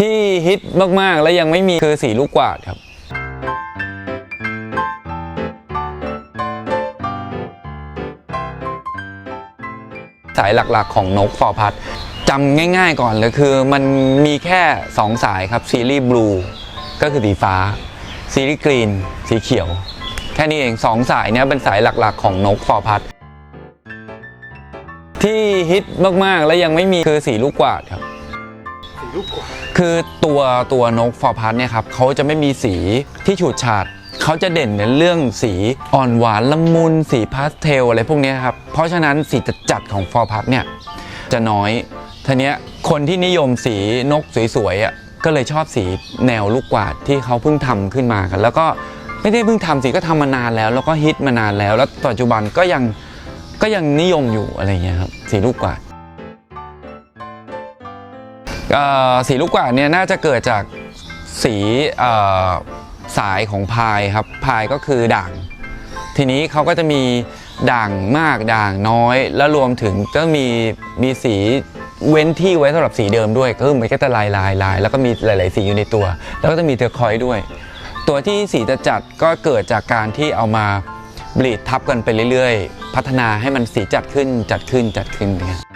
ที่ฮิตมากๆ และยังไม่มีคือสีลูกกวาดครับ สายหลักๆของนกฟอพัดจำง่ายๆก่อนเลยคือ มันมีแค่ 2 สายครับ ซีรีส์บลูก็คือสีฟ้า ซีรีส์กรีน สีเขียว แค่นี้เอง 2 สายเนี้ยเป็นสายหลักๆของนกฟอพัดที่ฮิตมากๆ และยังไม่มีคือสีลูกกวาดครับ สีลูกกว่าคือตัวตัวนกฟอร์พัสเนี่ยครับเขาจะไม่มีสีที่ฉูดฉาดเขาจะเด่นในเรื่องสีอ่อนหวานละมุนสีพาสเทลอะไรพวกนี้ครับ เพราะฉะนั้นสีจัดๆของฟอร์พัสเนี่ยจะน้อยทีเนี้ยคนที่นิยมสีนกสวยๆอะก็เลยชอบสีแนวลูกกวาดที่เขาเพิ่งทำขึ้นมากัน แล้วก็ไม่ได้เพิ่งทำสีก็ทำมานานแล้ว แล้วก็ฮิตมานานแล้ว แล้วปัจจุบันก็ยังก็ยังนิยมอยู่อะไรเงี้ยครับสีลูกกวาด สีลูกกวาดเนี่ยน่าจะเกิดจากสีสายของพายครับพายก็คือด่าง ทีนี้เขาก็จะมีด่างมากด่างน้อย แล้วรวมถึงก็มีมีสีเว้นที่ไว้สำหรับสีเดิมด้วยก็คือมันก็จะลายลายลายแล้วก็มีหลาย ๆ สีอยู่ในตัว แล้วก็จะมีเทอร์คอยด์ด้วย ตัวที่สีจะจัดก็เกิดจากการที่เอามาบลีดทับกันไปเรื่อย ๆ พัฒนาให้มันสีจัดขึ้นจัดขึ้นจัดขึ้นนะครับ